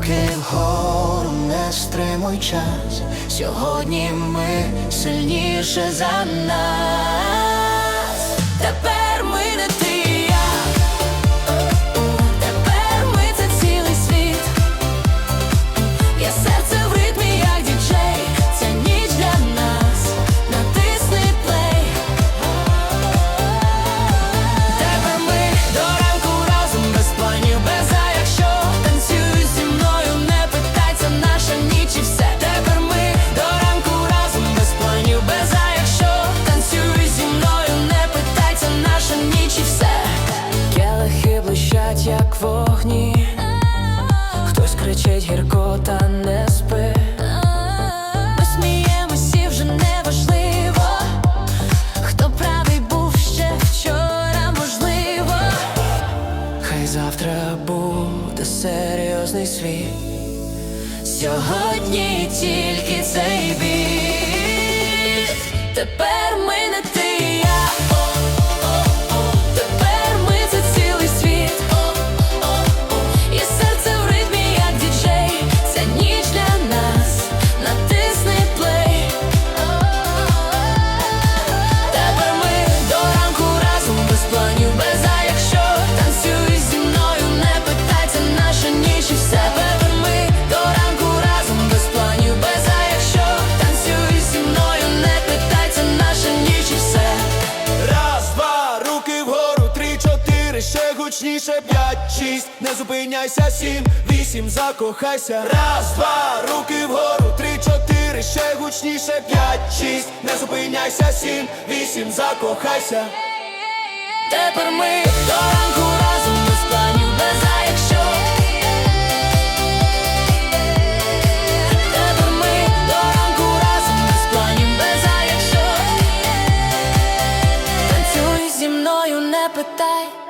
Руки вгору стримуй час. Сьогодні ми сильніше за нас. Як вогні. Хтось кричить гірко та не спи. Вже не важливо. Хто правий був ще вчора, можливо. Хай завтра буде серйозний світ. Сьогодні тільки цей біт. Тепер точніше п'ять, шість, не зупиняйся, сім, вісім, закохайся. Раз, два, руки вгору, три, чотири, ще гучніше, п'ять, шість, не зупиняйся, сім, вісім, закохайся. Тепер ми до ранку разом без планів, без а якщо Тепер ми до ранку разом без без а якщо Танцюй зі мною, не питай.